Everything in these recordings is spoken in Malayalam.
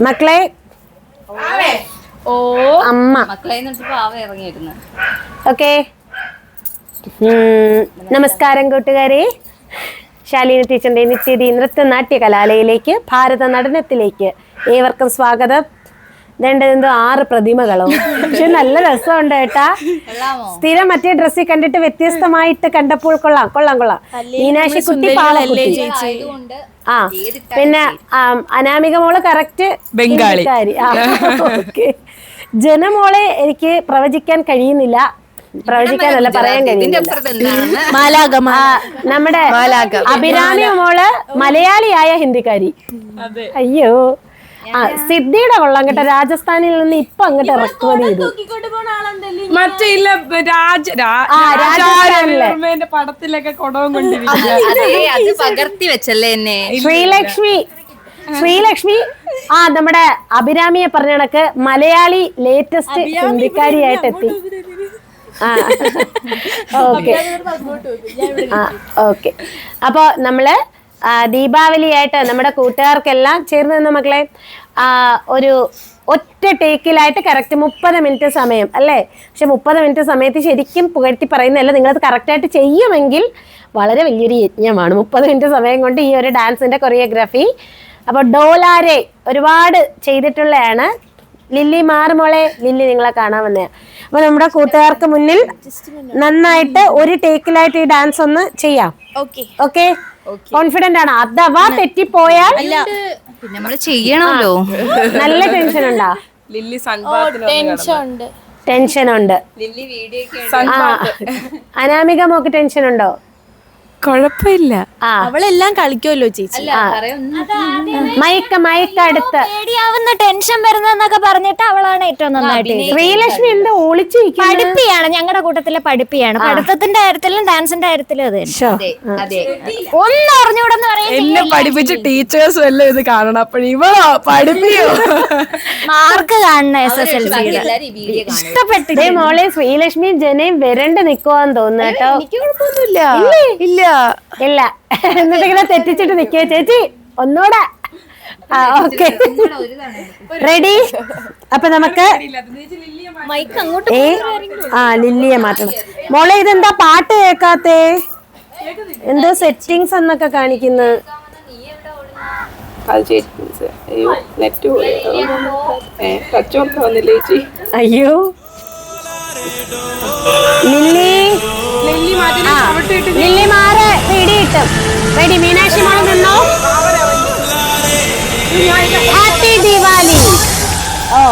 മക്കളെ? ഓ. അമ്മ. മക്കളെ ഇറങ്ങിയിരുന്നു. ഓക്കെ. നമസ്കാരം കൂട്ടുകാരെ. ശാലീന ടീച്ചറിന്റെ നിത്യതി നൃത്ത നാട്യ കലാലയിലേക്ക് ഭാരത നടനത്തിലേക്ക് ഏവർക്കും സ്വാഗതം. ഇതേണ്ട എന്തോ ആറ് പ്രതിമകളോ? പക്ഷെ നല്ല രസമുണ്ട് കേട്ടാ കൊള്ളാമോ? സ്ഥിരം മറ്റേ ഡ്രസ്സിൽ കണ്ടിട്ട് വ്യത്യസ്തമായിട്ട് കണ്ടപ്പോൾ കൊള്ളാം കൊള്ളാം കൊള്ളാം. മീനാക്ഷി കുട്ടി ആയതുകൊണ്ട് ആ പിന്നെ അനാമിക മോൾ കറക്റ്റ് ബംഗാളി. ഓക്കെ. ജനമോളെ എനിക്ക് പ്രവചിക്കാൻ കഴിയുന്നില്ല. പ്രവചിക്കാനല്ല പറയാൻ ആ, നമ്മുടെ അഭിരാമി മോൾ മലയാളിയായ ഹിന്ദിക്കാരി. അയ്യോ. ആ സിദ്ധിയുടെ കൊള്ളാം കേട്ടോ. രാജസ്ഥാനിൽ നിന്ന് ഇപ്പൊ അങ്ങോട്ട് ഇറക്കുമതി ചെയ്തു മറ്റേ ഇല്ല രാജ പടത്തിലൊക്കെ കൊടവും കൊണ്ടിരിക്കുക അതെ അത് പകർത്തി വെച്ചല്ലേ എന്നെ. ശ്രീലക്ഷ്മി ശ്രീലക്ഷ്മി ആ നമ്മുടെ അഭിരാമിയെ പറഞ്ഞ കണക്ക് മലയാളി ലേറ്റസ്റ്റ് ഹിന്ദിക്കാരിയായിട്ട് എത്തി. ആ. ഓക്കെ. ആ ഓക്കെ. അപ്പോൾ നമ്മൾ ദീപാവലിയായിട്ട് നമ്മുടെ കൂട്ടുകാർക്കെല്ലാം ചേർന്ന് നിന്ന് മക്കളെ? ഒരു ഒറ്റ ടേക്കിലായിട്ട് കറക്റ്റ് മുപ്പത് മിനിറ്റ് സമയം അല്ലേ? പക്ഷെ മുപ്പത് മിനിറ്റ് സമയത്ത് ശരിക്കും പുകഴ്ത്തി പറയുന്നതല്ല നിങ്ങളത് കറക്റ്റായിട്ട് ചെയ്യുമെങ്കിൽ വളരെ വലിയൊരു യജ്ഞമാണ്. മുപ്പത് മിനിറ്റ് സമയം കൊണ്ട് ഈ ഒരു ഡാൻസിന്റെ കൊറിയോഗ്രാഫി. അപ്പോൾ ഡോലാരെ ഒരുപാട് ചെയ്തിട്ടുള്ളതാണ്. ലില്ലി മാറുമോളെ? ലില്ലി നിങ്ങളെ കാണാൻ വന്നേ അപ്പൊ നമ്മുടെ കൂട്ടുകാർക്ക് മുന്നിൽ നന്നായിട്ട് ഒരു ടേക്കിലായിട്ട് ഈ ഡാൻസ് ഒന്ന് ചെയ്യാം. ഓക്കെ കോൺഫിഡന്റ് ആണ്. അഥവാ തെറ്റിപ്പോയാൽ പിന്നെ നമ്മൾ ചെയ്യണമല്ലോ. നല്ല ടെൻഷൻ ഉണ്ടാ? ലില്ലി ടെൻഷൻ ഉണ്ട്. അനാമിക മോക്ക് ടെൻഷൻ ഉണ്ടോ? കൊഴപ്പില്ല അവളെല്ലാം കളിക്കുമല്ലോ ചേച്ചി. മയക്ക മയക്ക അടുത്ത് പേടിയാവുന്ന ടെൻഷൻ വരുന്നെന്നൊക്കെ പറഞ്ഞിട്ട് അവളാണ് ഏറ്റവും നന്നായിട്ട് ശ്രീലക്ഷ്മി എന്താ ഒളിച്ചു പഠിപ്പിയാണ് ഞങ്ങളുടെ കൂട്ടത്തിലെ പഠിപ്പിയാണ്. പഠിത്തത്തിന്റെ കാര്യത്തിലും ഡാൻസിന്റെ കാര്യത്തിലും അത് ഒന്നും അറിഞ്ഞൂടെന്ന് എന്നെ പഠിപ്പിച്ച ടീച്ചേഴ്സും എല്ലാം ഇത് കാണണം. അപ്പൊ ഇവളോ? പഠിപ്പിയോ? മാർക്ക് കാണണ എസ് എസ് എൽ ഇഷ്ടപ്പെട്ടു മോളെ ശ്രീലക്ഷ്മിയും ജനയും വരണ്ട് നിക്കുവാന്ന് തോന്നുന്നു കേട്ടോ. ഇല്ല? ഇല്ല. ഇല്ല. എന്നിട്ട് ഇങ്ങനെ തെറ്റിച്ചിട്ട് നിക്ക. ചേച്ചി ഒന്നൂടെ. ആ ഓക്കെ. റെഡി അപ്പൊ നമുക്ക് ഏ ആ ലില്ലിയെ മാറ്റണം. മോളെ ഇതെന്താ പാട്ട് കേൾക്കാത്തേ എന്തോ സെറ്റിങ്സ് എന്നൊക്കെ കാണിക്കുന്നത് അയ്യോ. ലില്ലി. ആ, ലില്ലി മാറ് റെഡി കിട്ടും റെഡി മീനാക്ഷി മോൾ നിന്നോ? ഹാപ്പി ദിവാലി ഓ.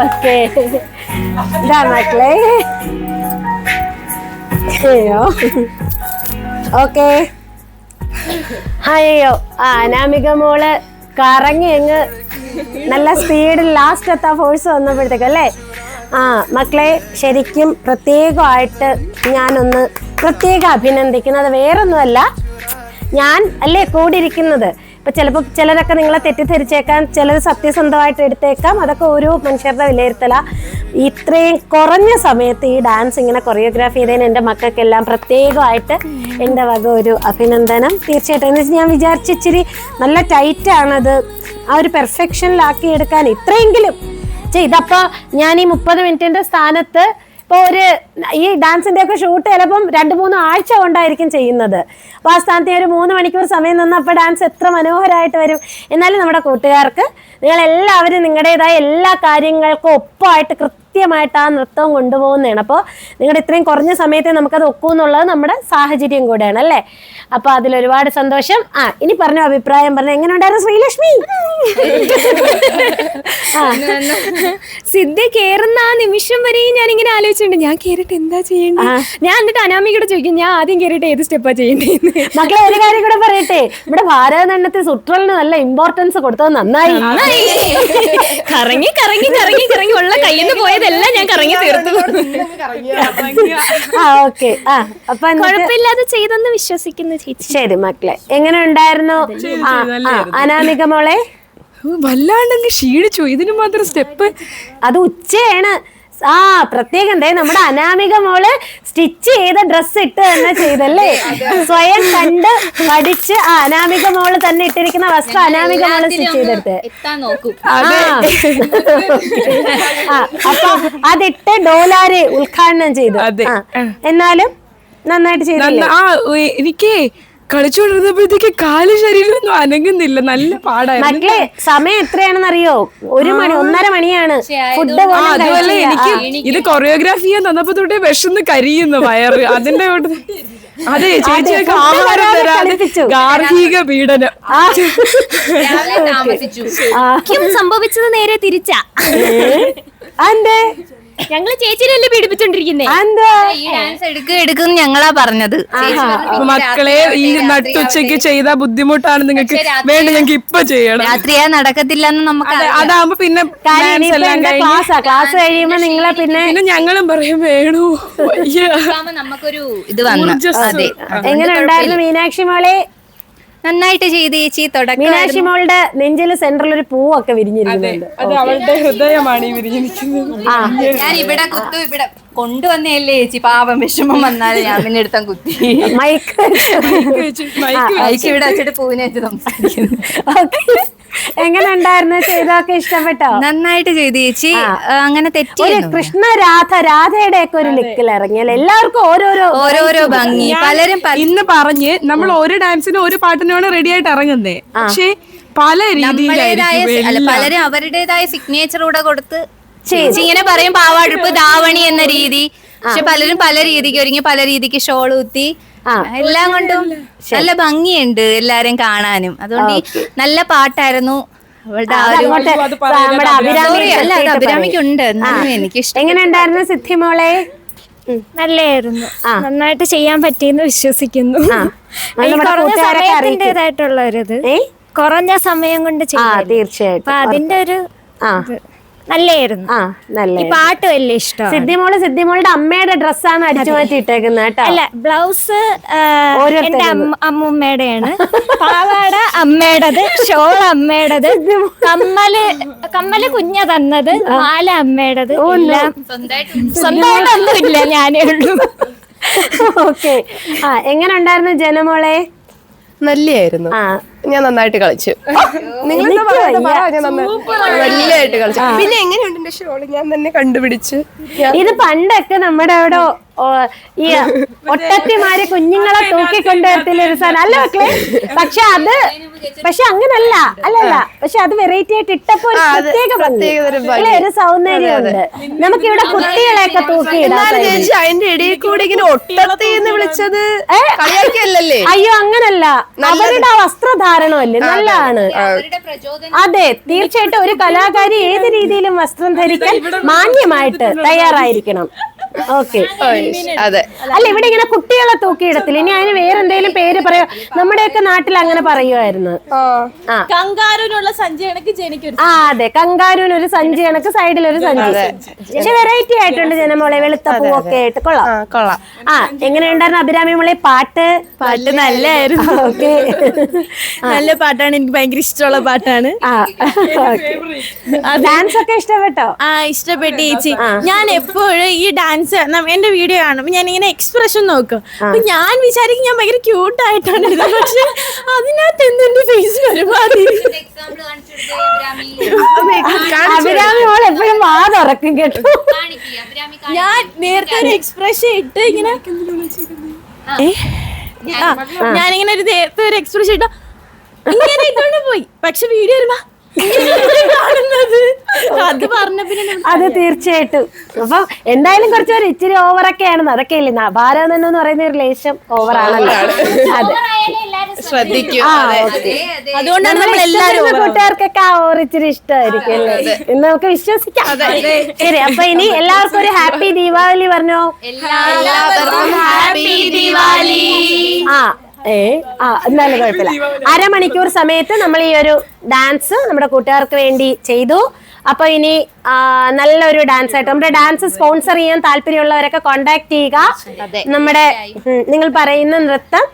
ഓക്കെ ഇതാ മക്കളെ അയ്യോ ഓക്കെ അയ്യോ ആ അനാമിക മോൾ കറങ്ങി അങ്ങ് നല്ല സ്പീഡിൽ ലാസ്റ്റ് എത്താ ഫോഴ്സ് വന്നപ്പോഴത്തേക്ക് അല്ലേ? ആ മക്കളെ ശരിക്കും പ്രത്യേകമായിട്ട് ഞാനൊന്ന് പ്രത്യേക അഭിനന്ദിക്കുന്നത് വേറൊന്നുമല്ല. ഞാൻ അല്ലേ കൂടിയിരിക്കുന്നത്? ഇപ്പൊ ചിലപ്പോൾ ചിലരൊക്കെ നിങ്ങളെ തെറ്റിദ്ധരിച്ചേക്കാം ചിലർ സത്യസന്ധമായിട്ട് എടുത്തേക്കാം. അതൊക്കെ ഒരു മനുഷ്യരുടെ വിലയിരുത്തല. ഇത്രയും കുറഞ്ഞ സമയത്ത് ഈ ഡാൻസ് ഇങ്ങനെ കൊറിയോഗ്രാഫി ചെയ്തതിന് എന്റെ മക്കൾക്കെല്ലാം പ്രത്യേകമായിട്ട് എന്റെ വക ഒരു അഭിനന്ദനം. തീർച്ചയായിട്ടും. എന്ന് വെച്ചാൽ ഞാൻ വിചാരിച്ച നല്ല നല്ല ടൈറ്റാണത് ആ ഒരു പെർഫെക്ഷനിലാക്കി എടുക്കാൻ ഇത്രയെങ്കിലും. ചെ ഇതപ്പോ ഞാൻ ഈ മുപ്പത് മിനിറ്റിന്റെ സ്ഥാനത്ത് ഇപ്പൊ ഒരു ഈ ഡാൻസിന്റെ ഒക്കെ ഷൂട്ട് ചിലപ്പം രണ്ട് മൂന്ന് ആഴ്ച കൊണ്ടായിരിക്കും ചെയ്യുന്നത്. അപ്പൊ ആ സ്ഥാനത്ത് ഒരു മൂന്ന് മണിക്കൂർ സമയം നിന്ന് അപ്പൊ ഡാൻസ് എത്ര മനോഹരമായിട്ട് വരും. എന്നാലും നമ്മുടെ കൂട്ടുകാർക്ക് നിങ്ങൾ എല്ലാവരും നിങ്ങളുടേതായ എല്ലാ കാര്യങ്ങൾക്കും ഒപ്പമായിട്ട് കൃത്യമായിട്ട് ആ നൃത്തം കൊണ്ടുപോകുന്നതാണ്. അപ്പോൾ നിങ്ങളുടെ ഇത്രയും കുറഞ്ഞ സമയത്തെ നമുക്കത് ഒക്കുമെന്നുള്ളത് നമ്മുടെ സാഹചര്യം കൂടെയാണ് അല്ലേ? അപ്പൊ അതിലൊരുപാട് സന്തോഷം. ആ ഇനി പറഞ്ഞ അഭിപ്രായം പറഞ്ഞ. എങ്ങനെ ഉണ്ടായിരുന്നു ശ്രീലക്ഷ്മി സിദ്ധ കേറുന്ന ആ നിമിഷം വരെയും ഞാൻ ഇങ്ങനെ ആലോചിച്ചിട്ടുണ്ട്. ഞാൻ കേറിട്ട് എന്താ ചെയ്യേണ്ടത്? ഞാൻ എന്നിട്ട് അനാമിയോട് ചോദിക്കും ഞാൻ ആദ്യം കേറിട്ട് ഏത് സ്റ്റെപ്പാ ചെയ്യേണ്ടതെന്ന് മക്കളെ ഒരു കാര്യം കൂടെ പറയട്ടെ. ഇവിടെ ഭാരതനണ്ണത്തിൽ സുട്രലിന് നല്ല ഇമ്പോർട്ടൻസ് കൊടുത്തത് നന്നായി. കറങ്ങി കറങ്ങി കറങ്ങി കറങ്ങി ഉള്ള കയ്യിൽ നിന്ന് പോയതെല്ലാം ഞാൻ കറങ്ങി തീർത്തു. ആ ഓക്കെ. ആ അപ്പൊ കുഴപ്പമില്ലാതെ ചെയ്തെന്ന് വിശ്വസിക്കുന്നു ചേച്ചി. ശരി മക്കളെ. എങ്ങനെ ഉണ്ടായിരുന്നു? ആ ആ, അനാമിക മോളെ? വല്ലാണ്ടങ്ങ് ക്ഷീണിച്ചു ഇതിന് മാത്രം സ്റ്റെപ്പ്. അത് ഉച്ചയാണ്. ആ പ്രത്യേകം എന്തേ നമ്മുടെ അനാമിക മോൾ സ്റ്റിച്ച് ചെയ്ത ഡ്രസ് ഇട്ട് തന്നെ ചെയ്തല്ലേ? സ്വയം കണ്ട് പഠിച്ച് ആ അനാമിക മോൾ തന്നെ ഇട്ടിരിക്കുന്ന വസ്ത്രം അനാമിക മോൾ സ്റ്റിച്ച് ചെയ്തെടുത്ത്. അപ്പൊ അതിട്ട് ഡോലാരെ ഉദ്ഘാടനം ചെയ്തു. എന്നാലും നന്നായിട്ട് ചെയ്തു എനിക്ക് കളിച്ചുകൊണ്ടിരുന്നപ്പോഴത്തേക്ക് കാൽ ശരീരമൊന്നും അനങ്ങുന്നില്ല. നല്ല പാടായിരുന്നു മക്കളെ സമയം എത്രയാണെന്ന് അറിയോ ഒരു മണി ഒന്നര മണിയാണ്. ഫുഡ് ആ പോലും അതുപോലെ കഴിച്ചില്ല. എനിക്ക് ഇത് കൊറിയോഗ്രാഫി ചെയ്യാൻ തന്നപ്പോ തൊട്ടേ വിഷന്ന് കരിയുന്നു വയറ്. അതിന്റെ അതെ ചേച്ചിയൊക്കെ ആഹാരം തരാതെ തരാതെ കളിപ്പിച്ചു. ഗാർഹിക പീഡനം. ആ. രാവിലെ താമസിച്ചു. ആ. എനിക്കും സംഭവിച്ചത് നേരെ തിരിച്ചാ. അന്തേ ഞങ്ങൾ ചേച്ചിനല്ലേ പീഡിപ്പിച്ചോണ്ടിരിക്കുന്നേ? ഈ ഡാൻസ് എടുക്കുക എടുക്കും ഞങ്ങളാ പറഞ്ഞത്. ചേച്ചി പറഞ്ഞു, അപ്പൊ മക്കളെ രാത്രി ഈ ആവട്ടെ, നട്ടുച്ചയ്ക്ക് ചെയ്ത ബുദ്ധിമുട്ടാണ് നിങ്ങൾക്ക്. വേണ്ട ഞങ്ങൾക്ക് ഇപ്പൊ ചെയ്യണം. രാത്രിയാ നടക്കത്തില്ല എന്ന് നമുക്ക് അതെ, അതാവുമ്പോ പിന്നെ കാര്യം dance ഇനിയിപ്പോ എല്ലാം എന്റെ കഴിഞ്ഞ് ക്ലാസ്സാ ക്ലാസ് കഴിയുമ്പോ നിങ്ങളെ പിന്നെ പിന്നെ ഞങ്ങളും പറയും വേണു വയ്യ. നമുക്കൊരു ഇത് വന്നു. ഊർജസ്സ്. അതെ. എങ്ങനെ ഉണ്ടായിരുന്നു മീനാക്ഷി മോളെ? നന്നായിട്ട് ചെയ്ത് ചേച്ചി തുടക്കം മീനാക്ഷി മോളുടെ നെഞ്ചിൽ സെന്ററിൽ ഒരു പൂവൊക്കെ വിരിഞ്ഞിരിക്കുന്നുണ്ട്. അത് അവളുടെ ഹൃദയമാണ് ഈ വിരിഞ്ഞിരിക്കുന്നത്. ഞാൻ ഇവിടെ കുത്തു ഇവിടെ കൊണ്ടുവന്നേല്ലേ ചേച്ചി? പാപം വിഷമം വന്നാൽ ഞാൻ പിന്നെ എടുത്താൽ കുത്തി. മൈക്ക് മൈക്ക് ഇവിടെ വെച്ചിട്ട് പൂവിനെ വെച്ച് സംസാരിക്കുന്നു. എങ്ങനെ ഉണ്ടായിരുന്നു? ചെയ്തൊക്കെ ഇഷ്ടപ്പെട്ടോ? നന്നായിട്ട് ചെയ്തു ചേച്ചി. അങ്ങനെ അങ്ങനെ ഒരു കൃഷ്ണ രാധ രാധയുടെ ഒക്കെ ഒരു ലിക്കിൽ ഇറങ്ങിയല്ലേ? എല്ലാവർക്കും ഓരോരോ ഓരോരോ ഭംഗി. പലരും പല ഇന്ന് പറഞ്ഞ് നമ്മൾ ഒരു ഡാൻസിനും ഒരു പാട്ടിനുമാണ് റെഡി ആയിട്ട് ഇറങ്ങുന്നേ. പക്ഷേ പല രീതിയിലായിരിക്കും പലരും അവരുടേതായ സിഗ്നേച്ചർ കൂടെ കൊടുത്ത് ചേച്ചി ഇങ്ങനെ പറയും പാവാടുപ്പ് ദാവണി എന്ന രീതി. പക്ഷെ പലരും പല രീതിക്ക് ഒരുങ്ങി പല രീതിക്ക് ഷോൾ കുത്തി എല്ലാം കൊണ്ടും നല്ല ഭംഗിയുണ്ട് എല്ലാരും കാണാനും. അതുകൊണ്ട് ഈ നല്ല പാട്ടായിരുന്നു അഭിരാമിക്കുണ്ട് എനിക്ക് ഇഷ്ടം എങ്ങനെ ഉണ്ടായിരുന്നു സിദ്ധി മോളെ? നല്ലായിരുന്നു. നന്നായിട്ട് ചെയ്യാൻ പറ്റിയെന്ന് വിശ്വസിക്കുന്നു. കുറഞ്ഞ സമയത്തിന്റെതായിട്ടുള്ള കുറഞ്ഞ സമയം കൊണ്ട് ചെയ്യാം തീർച്ചയായിട്ടും. അതിന്റെ ഒരു നല്ലായിരുന്നു ആ നല്ല പാട്ട് വലിയ ഇഷ്ടം സിദ്ധിമോൾ സിദ്ധിമോളുടെ അമ്മയുടെ ഡ്രസ്സാണ് അടിച്ചു മാറ്റി ഇട്ടേക്കുന്നത് കേട്ടോ. അല്ല ബ്ലൗസ് എന്റെ അമ്മ- അമ്മൂമ്മയുടെയാണ്. പാവാട അമ്മയുടേത് ഷോൾ അമ്മയുടേത് കമ്മൽ കമ്മൽ കുഞ്ഞ തന്നത് മാല അമ്മയുടേത്. സ്വന്തമായിട്ടൊന്നും ഇല്ല. സ്വന്തമായിട്ടൊന്നുമില്ല ഞാനേ ഉള്ളൂ. ഓക്കെ. ആ എങ്ങനെ ഉണ്ടായിരുന്നു ജനമോളെ? നല്ലായിരുന്നു ആ. ഞാൻ നന്നായിട്ട് കളിച്ചു. നിങ്ങൾ നല്ലതായിട്ട് കളിച്ചു. പിന്നെ എങ്ങനെയുണ്ട് എന്റെ ഷോൾ? ഞാൻ തന്നെ കണ്ടുപിടിച്ച്. ഇത് പണ്ടൊക്കെ നമ്മുടെ അവിടെ ഈ ഒട്ടത്തിമാര് കുഞ്ഞുങ്ങളെ തൂക്കിക്കൊണ്ടുവരത്തില്ല ഒരു സാധനം? അല്ല മക്കളെ പക്ഷെ അത് പക്ഷെ അങ്ങനല്ല അല്ലല്ല. പക്ഷെ അത് വെറൈറ്റി ആയിട്ട് ഇട്ടപ്പോ ഒരു പ്രത്യേക. അല്ലേ, ഒരു സൗന്ദര്യമുണ്ട്. നമുക്കിവിടെ കുട്ടികളെയൊക്കെ തൂക്കി അതിന്റെ ഇടയിൽ കൂടി ഇങ്ങനെ വിളിച്ചത് അയ്യോ അങ്ങനല്ല. അവരുടെ ആ വസ്ത്രധാരണമല്ലേ? നല്ലതാണ്. അതെ തീർച്ചയായിട്ടും ഒരു കലാകാരി ഏത് രീതിയിലും വസ്ത്രം ധരിക്കാൻ മാന്യമായിട്ട് തയ്യാറായിരിക്കണം. ഓക്കെ. അതെ. അല്ല ഇവിടെ ഇങ്ങനെ കുട്ടികളെ തൂക്കി തൂക്കിയിടത്തില്ല ഇനി അതിന് വേറെ എന്തെങ്കിലും പേര് പറയോ? നമ്മുടെയൊക്കെ നാട്ടിൽ അങ്ങനെ പറയുമായിരുന്നു ആ. കങ്കാരൂനുള്ള സഞ്ചി കണക്ക് ആ അതെ. കങ്കാരൂന് ഒരു സഞ്ചി കണക്ക് സൈഡിൽ ഒരു സഞ്ചി. പക്ഷെ വെറൈറ്റി ആയിട്ടുണ്ട് ജനമോളെ വെളുത്ത പൂവൊക്കെ ആയിട്ട്. കൊള്ളാം. ആ കൊള്ളാം. ആ എങ്ങനെയുണ്ടായിരുന്നു അഭിരാമി മോളെ? പാട്ട്? പാട്ട് നല്ലായിരുന്നു. ഓക്കെ. നല്ല പാട്ടാണ്. എനിക്ക് ഭയങ്കര ഇഷ്ടമുള്ള പാട്ടാണ്. ആ ഡാൻസ് ഒക്കെ ഇഷ്ടപ്പെട്ടോ? ആ ഇഷ്ടപ്പെട്ടു ചേച്ചി. ഞാൻ എപ്പോഴും ഈ ഡാൻസ് എന്റെ വീഡിയോ കാണും ഞാൻ ഇങ്ങനെ എക്സ്പ്രഷൻ നോക്കും അപ്പൊ ഞാൻ വിചാരിക്കും ഞാൻ ഭയങ്കര ക്യൂട്ട് ആയിട്ടാണ് ഇരുന്നത് പക്ഷെ അതിനകത്ത് എന്തെന്റെ ഫേസ് ഒരുപാട് അഭിരാമി മോൾ എപ്പോഴും വാ തുറക്കും കേട്ടോ. ഞാൻ നേരത്തെ ഒരു എക്സ്പ്രഷൻ ഇട്ട് ഇങ്ങനെ ഞാനിങ്ങനെ ഒരു നേരത്തെ ഒരു എക്സ്പ്രഷൻ ഇട്ട ഇങ്ങനെ ഇട്ടോണ്ട് പോയി. പക്ഷെ വീഡിയോ വരുമ്പോ അത് പറഞ്ഞ പിന്നെ അത് തീർച്ചയായിട്ടും. അപ്പൊ എന്തായാലും കുറച്ച് പേര് ഇച്ചിരി ഓവറൊക്കെ ആണെന്ന് അതൊക്കെ ഇല്ലേ? ഭാരം എന്ന് പറയുന്ന ഒരു ലേശം ഓവറാണല്ലോ. അതെ. ശ്രദ്ധിക്കും. അതുകൊണ്ടാണ് നമ്മൾ എല്ലാരും കൂട്ടുകാർക്കൊക്കെ ആ ഓവർ ഇച്ചിരി ഇഷ്ടമായിരിക്കും. അല്ലേ എന്ന് നമുക്ക് വിശ്വസിക്കാം. ശരി അപ്പൊ ഇനി എല്ലാവർക്കും ഒരു ഹാപ്പി ദീപാവലി പറഞ്ഞോ? എല്ലാവർക്കും ഹാപ്പി ദിവാലി ആ. ഏ ആ എന്നാലും കുഴപ്പമില്ല. അരമണിക്കൂർ സമയത്ത് നമ്മൾ ഈ ഒരു ഡാൻസ് നമ്മുടെ കൂട്ടുകാർക്ക് വേണ്ടി ചെയ്തു. അപ്പൊ ഇനി നല്ലൊരു ഡാൻസ് ആയിട്ട് നമ്മുടെ ഡാൻസ് സ്പോൺസർ ചെയ്യാൻ താല്പര്യമുള്ളവരൊക്കെ കോണ്ടാക്ട് ചെയ്യുക. നമ്മുടെ നിങ്ങൾ പറയുന്ന നൃത്തം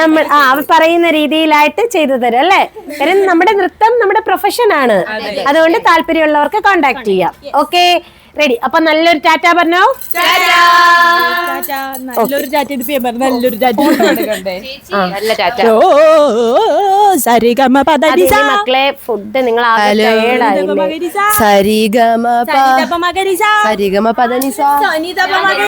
നമ്മൾ ആ അവർ പറയുന്ന രീതിയിലായിട്ട് ചെയ്തു തരും അല്ലേ? കാരണം നമ്മുടെ നൃത്തം നമ്മുടെ പ്രൊഫഷൻ ആണ്. അതുകൊണ്ട് താല്പര്യമുള്ളവർക്ക് കോണ്ടാക്ട് ചെയ്യാം. ഓക്കെ റെഡി അപ്പൊ നല്ലൊരു ടാറ്റ പറഞ്ഞോ? നല്ലൊരു പേപ്പർ നല്ലൊരു ചാറ്റ് നല്ല ടാറ്റ. സരിഗമ ഇനി മക്കളെ ഫുഡ് നിങ്ങൾ സരിഗമ സരിഗമ പദനിസ.